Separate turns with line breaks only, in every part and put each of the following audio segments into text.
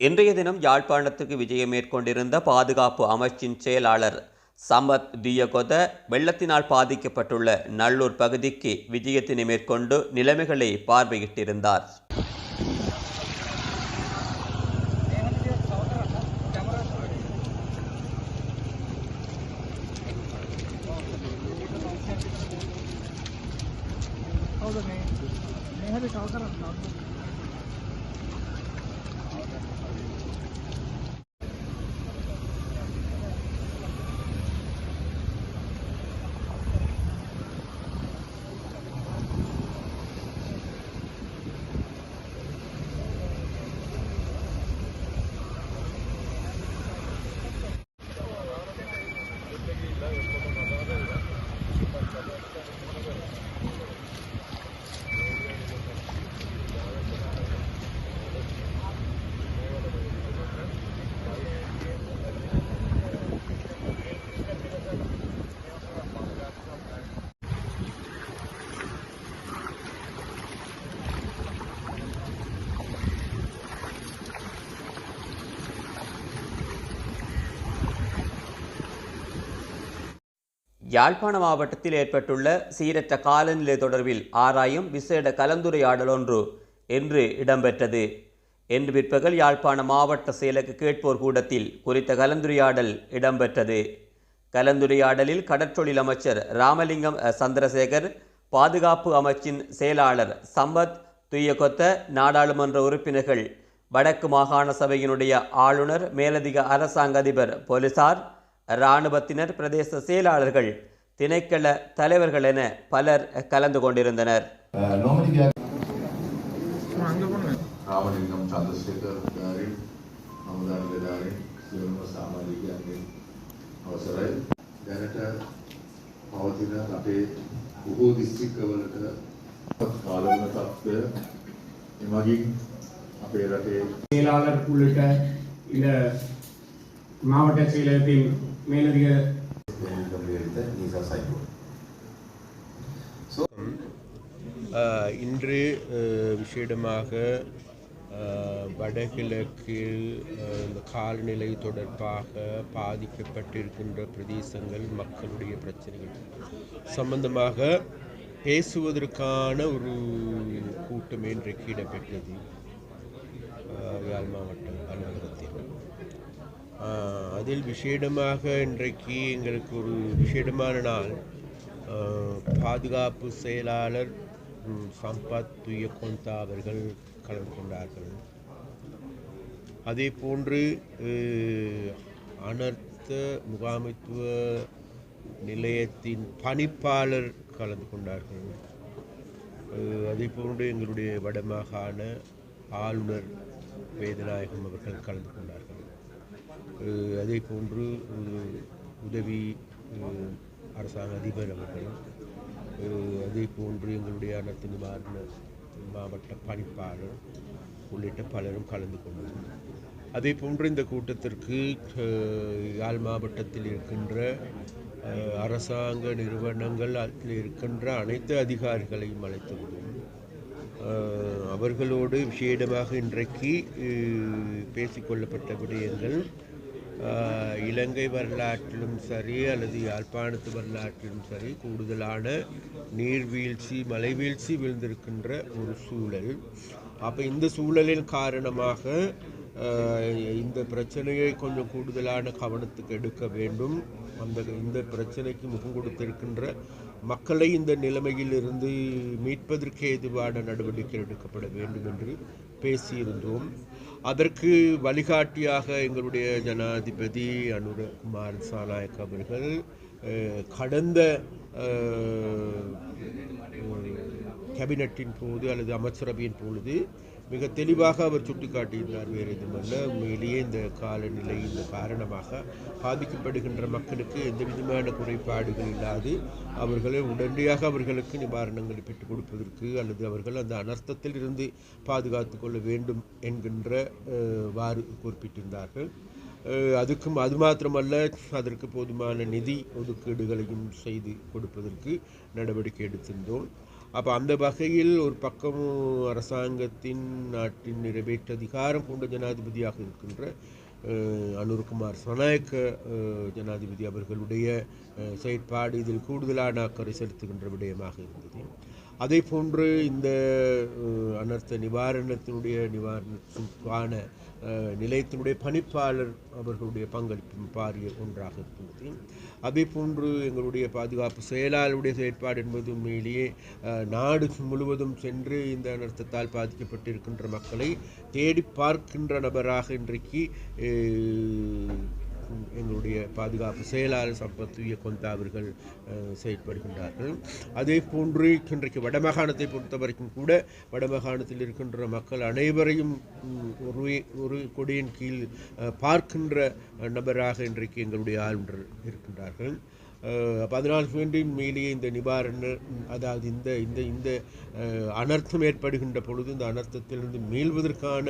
இன்றைய தினம் யாழ்ப்பாணத்துக்கு விஜயம் மேற்கொண்டிருந்த பாதுகாப்பு அமைச்சின் செயலாளர் சமத் தியகொத வெள்ளத்தினால் பாதிக்கப்பட்டுள்ள நல்லூர் பகுதிக்கு விஜயத்தினை மேற்கொண்டு நிலைமைகளை பார்வையிட்டிருந்தார். யாழ்ப்பாண மாவட்டத்தில் ஏற்பட்டுள்ள சீரற்ற காலநிலை தொடர்பில் ஆராயும் விசேட கலந்துரையாடல் ஒன்று என்று இடம்பெற்றது. என்று பிற்பகல் யாழ்ப்பாண மாவட்ட செயலக கேட்போர் கூடத்தில் குறித்த கலந்துரையாடல் இடம்பெற்றது. கலந்துரையாடலில் கடற்றொழில் அமைச்சர் ராமலிங்கம் சந்திரசேகர் பாதுகாப்பு அமைச்சின் செயலாளர் சம்பத் துய்யகொத்த நாடாளுமன்ற உறுப்பினர்கள் வடக்கு மாகாண சபையினுடைய ஆளுநர் மேலதிக அரசாங்க அதிபர் போலீசார் இராணுவத்தினர் பிரதேச செயலாளர்கள் திணைக்கள தலைவர்கள் என பலர் கலந்து கொண்டிருந்தனர்
normally we are රාමලින්ගම් චන්ද්‍රශේකර් ධාරී හමුදා නිලධාරීන් සියලුම සාමාජිකයන්ගේ අවසරයි දැනට පවතින අපේ බොහෝ දිස්ත්‍රික්කවලට කාලවන තත්ත්වය එමගින් අපේ රටේ
செயலாளர் உள்ளிட்ட இந்த மாவட்ட செயலகத்தின் மேலதிக
இன்று விசேடமாக வடகிழக்கில் இந்த காலநிலை தொடர்பாக பாதிக்கப்பட்டிருக்கின்ற பிரதேசங்கள் மக்களுடைய பிரச்சனைகள் சம்பந்தமாக பேசுவதற்கான ஒரு கூட்டம் இன்றைக்கு இடம்பெற்றது. யாழ் மாவட்டம் அதில் விசேடமாக இன்றைக்கு எங்களுக்கு ஒரு விசேடமான நாள். பாதுகாப்பு செயலாளர் சம்பத் துயக்கொந்தா அவர்கள் கலந்து கொண்டார்கள். அதே போன்று அனர்த்த முகாமைத்துவ நிலையத்தின் பணிப்பாளர் கலந்து கொண்டார்கள். அதே போன்று எங்களுடைய வடமாகாண ஆளுநர் வேதநாயகம் அவர்கள் கலந்து கொண்டார்கள். அதே போன்று உதவி அரசாங்க அதிபர் அவர்களும் அதே போன்று எங்களுடைய அனைத்து நிவாரண மாவட்ட பணிப்பாளர் உள்ளிட்ட பலரும் கலந்து கொண்டனர். அதே போன்று இந்த கூட்டத்திற்கு யாழ் மாவட்டத்தில் இருக்கின்ற அரசாங்க நிறுவனங்கள் அதில் இருக்கின்ற அனைத்து அதிகாரிகளையும் அழைத்து அஹ், அவர்களோடு விசேடமாக இன்றைக்கு பேசிக்கொள்ளப்பட்ட விடயங்கள் இலங்கை வரலாற்றிலும் சரி அல்லது யாழ்ப்பாணத்து வரலாற்றிலும் சரி கூடுதலான நீர்வீழ்ச்சி மலைவீழ்ச்சி விழுந்திருக்கின்ற ஒரு சூழல். அப்போ இந்த சூழலின் காரணமாக இந்த பிரச்சனையை கொஞ்சம் கூடுதலான கவனத்துக்கு எடுக்க வேண்டும். அந்த இந்த பிரச்சனைக்கு முகம் கொடுத்திருக்கின்ற மக்களை இந்த நிலைமையிலிருந்து மீட்பதற்கு ஏதுவான நடவடிக்கை எடுக்கப்பட வேண்டும் என்று பேசியிருந்தோம். அதற்கு வழிகாட்டியாக எங்களுடைய ஜனாதிபதி அனுரகுமார் சாநாயக் அவர்கள் கடந்த கேபினட்டின் போது அல்லது அமைச்சரவையின் பொழுது மிக தெளிவாக அவர் சுட்டிக்காட்டியிருந்தார் வேறு எதுவுமல்ல உண்மையிலேயே இந்த காலநிலை இந்த காரணமாக பாதிக்கப்படுகின்ற மக்களுக்கு எந்த விதமான குறைபாடுகள் இல்லாது அவர்களை உடனடியாக அவர்களுக்கு நிவாரணங்களை பெற்றுக் கொடுப்பதற்கு அல்லது அவர்கள் அந்த அனர்த்தத்தில் இருந்து பாதுகாத்து கொள்ள வேண்டும் என்கின்ற வாறு குறிப்பிட்டிருந்தார்கள். அதுக்கும் அது மாத்திரமல்ல அதற்கு போதுமான நிதி ஒதுக்கீடுகளையும் செய்து கொடுப்பதற்கு நடவடிக்கை எடுத்திருந்தோம். அப்போ அந்த வகையில் ஒரு பக்கம் அரசாங்கத்தின் நாட்டின் நிறைவேற்ற அதிகாரம் கொண்ட ஜனாதிபதியாக இருக்கின்ற அனுர்குமார் சனாயக்க ஜனாதிபதி அவர்களுடைய செயற்பாடு இதில் கூடுதலான அக்கறை செலுத்துகின்ற விடயமாக இருந்தது. அதே போன்று இந்த அனர்த்த நிவாரணத்தினுடைய நிவாரணத்துக்கான நிலையத்தினுடைய பணிப்பாளர் அவர்களுடைய பங்களிப்பு பாரிய ஒன்றாக இருக்கின்றது அதே போன்று எங்களுடைய பாதுகாப்பு செயலாளருடைய செயற்பாடு என்பது உண்மையிலேயே நாடு முழுவதும் சென்று இந்த அனர்த்தத்தால் பாதிக்கப்பட்டிருக்கின்ற மக்களை தேடி பார்க்கின்ற நபராக இன்றைக்கு எங்களுடைய பாதுகாப்பு செயலாளர் சம்பத்துய கொந்தா அவர்கள் செயற்படுகின்றார்கள். அதே போன்று இன்றைக்கு வடமாகாணத்தை பொறுத்த வரைக்கும் கூட வடமாகாணத்தில் இருக்கின்ற மக்கள் அனைவரையும் ஒரு ஒரு கொடியின் கீழ் பார்க்கின்ற நபராக இன்றைக்கு எங்களுடைய ஆளுநர் இருக்கின்றார்கள். அஹ், அப்ப அதனால் மேலேயே இந்த நிவாரண அதாவது இந்த இந்த இந்த அனர்த்தம் ஏற்படுகின்ற பொழுது இந்த அனர்த்தத்திலிருந்து மீள்வதற்கான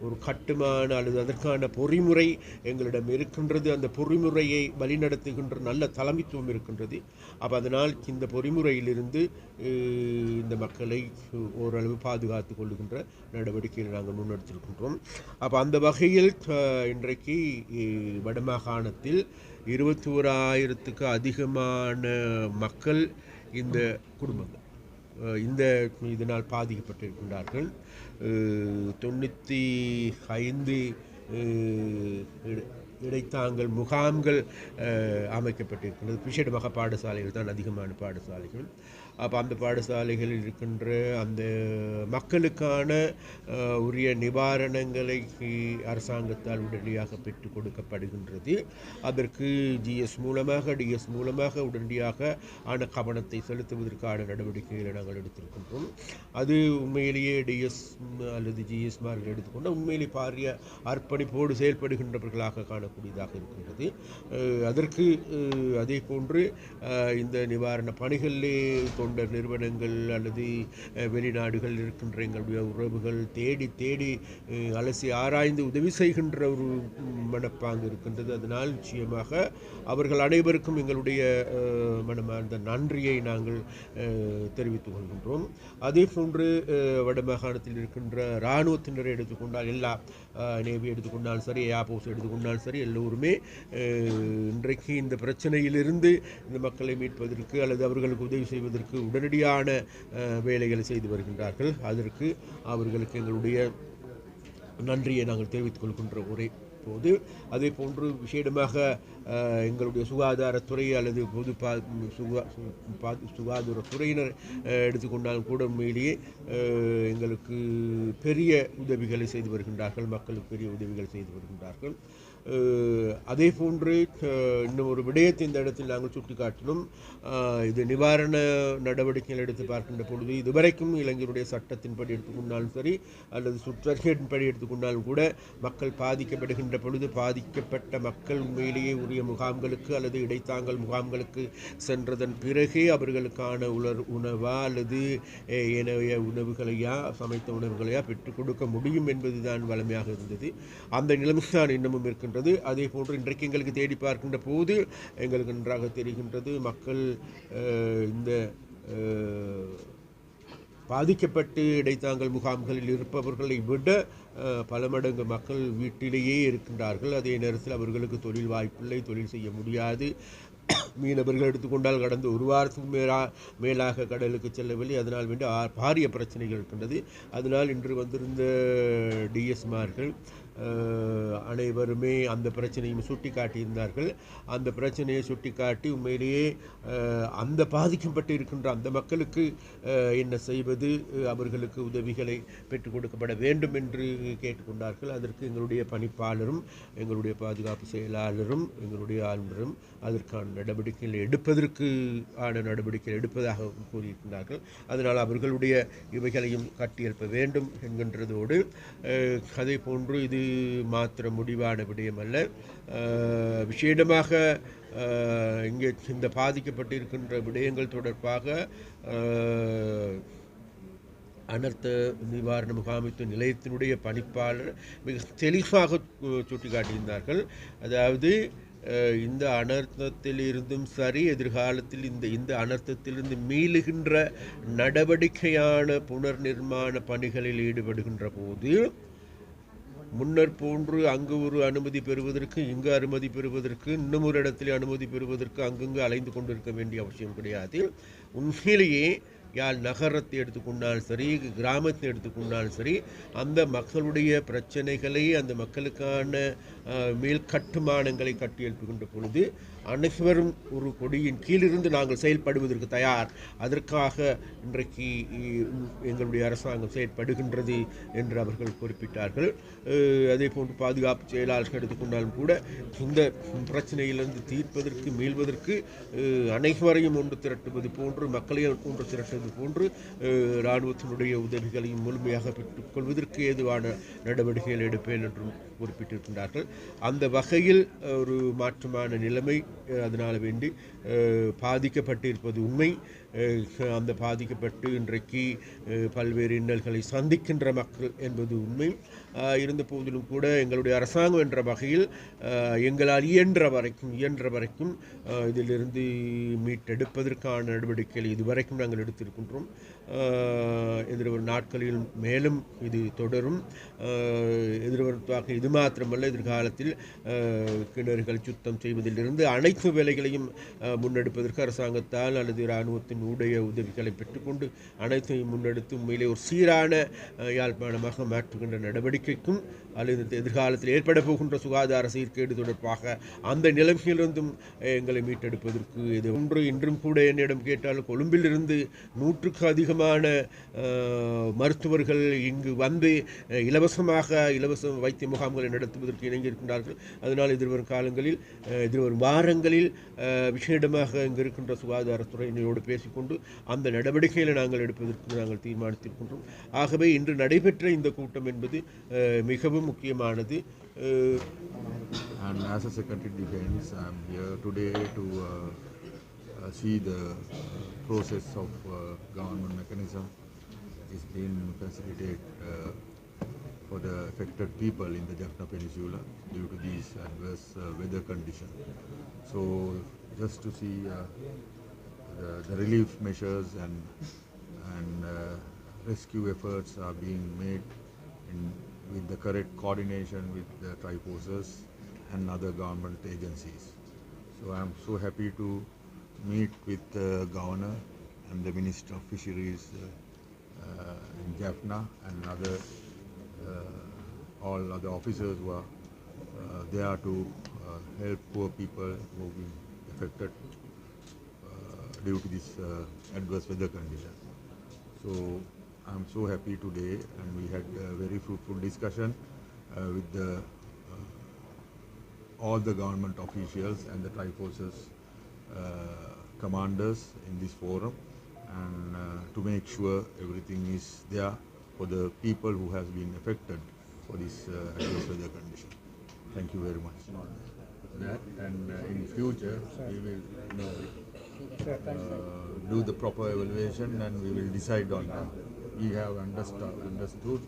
ஒரு கட்டுமான அல்லது அதற்கான பொறிமுறை எங்களிடம் இருக்கின்றது. அந்த பொறிமுறையை வழிநடத்துகின்ற நல்ல தலைமைத்துவம் இருக்கின்றது. அப்போ அதனால் இந்த பொறிமுறையிலிருந்து இந்த மக்களை ஓரளவு பாதுகாத்து கொள்ளுகின்ற நடவடிக்கைகளை நாங்கள் முன்னெடுத்திருக்கின்றோம். அப்போ அந்த வகையில் இன்றைக்கு வடமாகாணத்தில் இருபத்தி ஓராயிரத்துக்கு அதிகமான மக்கள் இந்த குடும்பங்கள். இந்த இதனால் பாதிக்கப்பட்டிருக்கின்றார்கள். தொண்ணூற்றி ஐந்து இடைத்தாங்கள் இடைத்தாங்கல் முகாம்கள் அமைக்கப்பட்டிருக்கின்றது. பிஷட் பாடசாலைகள் தான் அதிகமான பாடசாலைகள். அப்போ அந்த பாடசாலைகளில் இருக்கின்ற அந்த மக்களுக்கான உரிய நிவாரணங்களை அரசாங்கத்தால் உடனடியாக பெற்றுக் கொடுக்கப்படுகின்றது. அதற்கு ஜிஎஸ் மூலமாக டிஎஸ் மூலமாக உடனடியாக ஆன கவனத்தை செலுத்துவதற்கான நடவடிக்கைகளை நாங்கள் எடுத்திருக்கின்றோம். அது உண்மையிலேயே டிஎஸ் அல்லது ஜிஎஸ் மார்கள் எடுத்துக்கொண்டால் உண்மையிலே பாரிய அர்ப்பணிப்போடு செயல்படுகின்றவர்களாக காணக்கூடியதாக இருக்கின்றது. அதற்கு அதே போன்று இந்த நிவாரண பணிகளிலே தொண்டர் நிறுவனங்கள் அல்லது வெளிநாடுகள் இருக்கின்ற எங்களுடைய உறவுகள் தேடி தேடி அலசி ஆராய்ந்து உதவி செய்கின்ற ஒரு மனப்பாங்கு இருக்கின்றது. அதனால் நிச்சயமாக அவர்கள் அனைவருக்கும் எங்களுடைய மனமார்ந்த நன்றியை நாங்கள் தெரிவித்துக் கொள்கின்றோம். அதே போன்று வடமாகாணத்தில் இருக்கின்ற இராணுவத்தினரை எடுத்துக்கொண்டால் எல்லா நேவி எடுத்துக்கொண்டாலும் சரி ஏர்போர்ஸ் எடுத்துக்கொண்டாலும் சரி எல்லோருமே இன்றைக்கு இந்த பிரச்சனையிலிருந்து இந்த மக்களை மீட்பதற்கு அல்லது அவர்களுக்கு உதவி செய்வதற்கு உடனடியான வேலைகளை செய்து வருகின்றார்கள். அதற்கு அவர்களுக்கு எங்களுடைய நன்றியை நாங்கள் தெரிவித்துக் கொள்கின்ற ஒரே போது அதே போன்று விசேடமாக எங்களுடைய சுகாதாரத்துறை அல்லது பொது பா சுகா பா- சுகாதாரத்துறையினர் எடுத்துக்கொண்டாலும் கூட உண்மையிலேயே எங்களுக்கு பெரிய உதவிகளை செய்து வருகின்றார்கள் மக்களுக்கு பெரிய உதவிகளை செய்து வருகின்றார்கள். அதே போன்று இன்னும் ஒரு விடயத்தை இந்த இடத்தில் நாங்கள் சுட்டிக்காட்டினோம். இது நிவாரண நடவடிக்கைகள் எடுத்து பார்க்கின்ற பொழுது இதுவரைக்கும் இளைஞருடைய சட்டத்தின்படி எடுத்துக்கொண்டாலும் சரி அல்லது சுற்றறிக்கையின்படி எடுத்துக்கொண்டாலும் கூட மக்கள் பாதிக்கப்படுகின்ற பொழுது பாதிக்கப்பட்ட மக்கள் உண்மையிலேயே உரிய முகாம்களுக்கு அல்லது இடைத்தாங்கல் முகாம்களுக்கு சென்றதன் பிறகே அவர்களுக்கான உலர் உணவா அல்லது அஹ், ஏனைய உணவுகளையா சமைத்த உணவுகளையா பெற்றுக் கொடுக்க முடியும் என்பதுதான் வளமையாக இருந்தது. அந்த நிலைமைதான் தான் இன்னமும் இருக்கின்றது அதே போன்று இன்றைக்கு எங்களுக்கு தேடி பார்க்கின்ற போது எங்களுக்கு நன்றாக தெரிகின்றது. மக்கள் இந்த பாதிக்கப்பட்டு இடைத்தாங்கல் முகாம்களில் இருப்பவர்களை விட பல மடங்கு மக்கள் வீட்டிலேயே இருக்கின்றார்கள். அதே நேரத்தில் அவர்களுக்கு தொழில் வாய்ப்பில்லை தொழில் செய்ய முடியாது. மீனவர்கள் எடுத்துக்கொண்டால் கடந்த ஒரு வாரத்துக்கு மேலா மேலாக கடலுக்கு செல்லவில்லை. அதனால் வேண்டி ஆ- பாரிய பிரச்சனைகள் இருக்கின்றது. அதனால் இன்று வந்திருந்த டிஎஸ்மார்கள் அனைவருமே அந்த பிரச்சனையும் சுட்டி காட்டியிருந்தார்கள் அந்த பிரச்சனையை சுட்டி காட்டி உண்மையிலேயே அந்த பாதிக்கப்பட்டு இருக்கின்ற அந்த மக்களுக்கு என்ன செய்வது அவர்களுக்கு உதவிகளை பெற்றுக் கொடுக்கப்பட வேண்டும் என்று கேட்டுக்கொண்டார்கள். அதற்கு எங்களுடைய பணிப்பாளரும் எங்களுடைய பாதுகாப்பு செயலாளரும் எங்களுடைய ஆளுநரும் அதற்கான நடவடிக்கைகளை எடுப்பதற்கு ஆன நடவடிக்கை எடுப்பதாக கூறியிருக்கிறார்கள் அதனால் அவர்களுடைய இவைகளையும் கட்டியெழுப்ப வேண்டும் என்கின்றதோடு அஹ், அதே போன்று இது மாத்திர முடிவான விடயம் அல்ல. விசேடமாக இங்கே இந்த பாதிக்கப்பட்டிருக்கின்ற விடயங்கள் தொடர்பாக அனர்த்த நிவாரண முகாமைத்துவ நிலையத்தினுடைய பணிப்பாளர் மிக தெளிவாக சுட்டிக்காட்டியிருந்தார்கள். அதாவது இந்த அனர்த்தத்திலிருந்தும் சரி எதிர்காலத்தில் இந்த இந்த அனர்த்தத்திலிருந்து மீளுகின்ற நடவடிக்கையான புனர் நிர்மாண பணிகளில் ஈடுபடுகின்ற போது முன்னர் போன்று அங்கு ஒரு அனுமதி பெறுவதற்கு இங்கு அனுமதி பெறுவதற்கு இன்னும் ஒரு இடத்தில் அனுமதி பெறுவதற்கு அங்கங்கு அலைந்து கொண்டிருக்க வேண்டிய அவசியம் கிடையாது. உண்மையிலேயே யாழ் நகரத்தை எடுத்துக்கொண்டாலும் சரி கிராமத்தை எடுத்துக்கொண்டாலும் சரி அந்த மக்களுடைய பிரச்சனைகளை அந்த மக்களுக்கான மேல் கட்டுமானங்களை கட்டி எழுப்புகின்ற பொழுது அனைவரும் ஒரு கொடியின் கீழிருந்து நாங்கள் செயல்படுவதற்கு தயார். அதற்காக இன்றைக்கு எங்களுடைய அரசாங்கம் செயல்படுகின்றது என்று அவர்கள் குறிப்பிட்டார்கள். அதே போன்று பாதுகாப்பு செயலாளர்கள் எடுத்துக்கொண்டாலும் கூட இந்த பிரச்சனையிலிருந்து தீர்ப்பதற்கு மீள்வதற்கு அனைவரையும் ஒன்று திரட்டுவது போன்று மக்களையும் ஒன்று திரட்டுவது போன்று இராணுவத்தினுடைய உதவிகளையும் முழுமையாக பெற்றுக்கொள்வதற்கு ஏதுவான நடவடிக்கைகள் எடுப்பேன் என்றும் குறிப்பிட்டிருக்கின்றார்கள். அந்த வகையில் ஒரு மாற்றமான நிலைமை அஹ், அதனால் வேண்டி அஹ், பாதிக்கப்பட்டிருப்பது உண்மை. அந்த பாதிக்கப்பட்டு இன்றைக்கு பல்வேறு இன்னல்களை சந்திக்கின்ற மக்கள் என்பது உண்மை. இருந்த போதிலும் கூட எங்களுடைய அரசாங்கம் என்ற வகையில் எங்களால் இயன்ற வரைக்கும் இயன்ற வரைக்கும் இதிலிருந்து மீட்டெடுப்பதற்கான நடவடிக்கைகள் இதுவரைக்கும் நாங்கள் எடுத்திருக்கின்றோம். எதிர்வரும் நாட்களில் மேலும் இது தொடரும். அஹ், எதிர்வருத்தாக இது மாத்திரமல்ல எதிர்காலத்தில் கிணறுகள் சுத்தம் செய்வதிலிருந்து அனைத்து வேலைகளையும் முன்னெடுப்பதற்கு அரசாங்கத்தால் அல்லது இராணுவத்தின் உடைய உதவிகளை பெற்றுக்கொண்டு அனைத்தையும் முன்னெடுத்து உண்மையிலே ஒரு சீரான யாழ்ப்பாணமாக மாற்றுகின்ற நடவடிக்கைக்கும் அல்லது எதிர்காலத்தில் ஏற்பட போகின்ற சுகாதார சீர்கேடு தொடர்பாக அந்த நிலைமையிலிருந்தும் எங்களை மீட்டெடுப்பதற்கு இது ஒன்று. இன்றும் கூட என்னிடம் கேட்டால் கொழும்பிலிருந்து நூற்றுக்கு அதிகமான மருத்துவர்கள் இங்கு வந்து இலவசமாக இலவச வைத்திய முகாம்களை நடத்துவதற்கு இணங்கியிருக்கின்றார்கள். அதனால் எதிர்வரும் காலங்களில் எதிர்வரும் வாரங்களில் அஹ், விசேடமாக இங்கு இருக்கின்ற சுகாதாரத்துறையினரோடு பேசிக்கொண்டு அந்த நடவடிக்கைகளை நாங்கள் எடுப்பதற்கு நாங்கள் தீர்மானித்திருக்கின்றோம். ஆகவே இன்று நடைபெற்ற இந்த கூட்டம் என்பது மிகவும் முக்கியமானது. Ah,
And as a Secretary Defense, I'm here today to uh, uh, see the mechanism process of uh, government mechanism. Facilitated uh, for the affected people in the Jaffna Peninsula due to these adverse uh, weather conditions. So just to see uh, the, the relief measures and and uh, rescue efforts are being made in, with the correct coordination with the triposes and other government agencies. So I'm so happy to meet with the governor and the Minister of Fisheries uh, uh, in Jaffna and other all other officers were uh, there to uh, help poor people who have been affected uh, due to this uh, adverse weather condition. So I'm so happy today, and we had a very fruitful discussion uh, with the uh, all the government officials and the Triforces commanders in this forum, and to make sure everything is there for the people who has been affected for this uh, adverse weather condition. Thank you very much. That and uh, in future we will you know, uh, do the proper evaluation and we will decide on that. We have understood, understood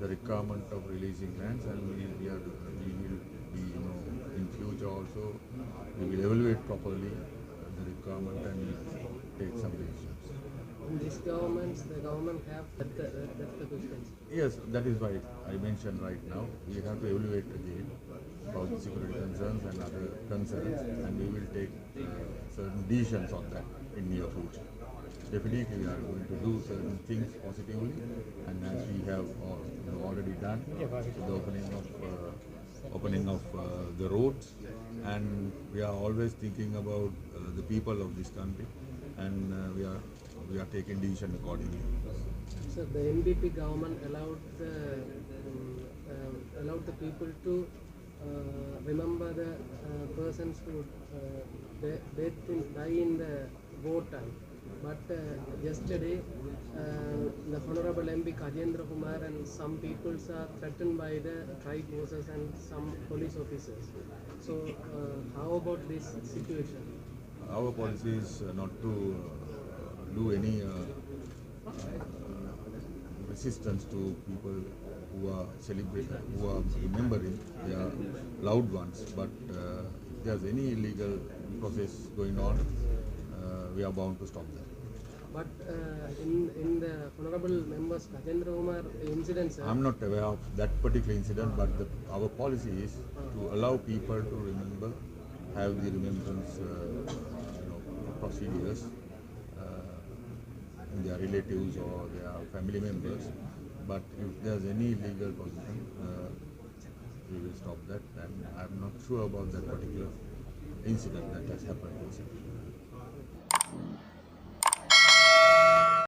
the requirement of releasing lands and we, we, are, we will be, you know, in future also, we will evaluate properly uh, the requirement and take some decisions.
This government, the government have, that, that, that's the question.
Yes, that is why I mentioned right now, we have to evaluate again about security concerns and other concerns, and we will take uh, certain decisions on that in near future. Definitely, we are going to do certain things positively, and as we have know, already done, the opening of uh, opening of uh, the roads, and we are always thinking about uh, the people of this country, and uh, we are we are taking decision accordingly.
So the NDP government allowed the um, um, allowed the people to uh, remember the uh, persons who uh, in, die in the wartime. But uh, yesterday, uh, the Honorable MP Kajendra Kumar and some peoples are threatened by the tribe forces and some police officers. So uh, how about this situation?
Our policy is uh, not to uh, do any uh, uh, resistance to people who are celebrating, who are remembering their loved ones. But uh, if there's any illegal process going on, uh, we are bound to stop that.
But uh, in in the honorable members Rajendra Kumar incident, sir,
I'm not aware of that particular incident, but the, our policy is to allow people to remember, have the remembrance, uh, you know, procedures their relatives or their family members. But if there's any illegal position, uh, we will stop that. And I'm not sure about that particular incident that has happened recently.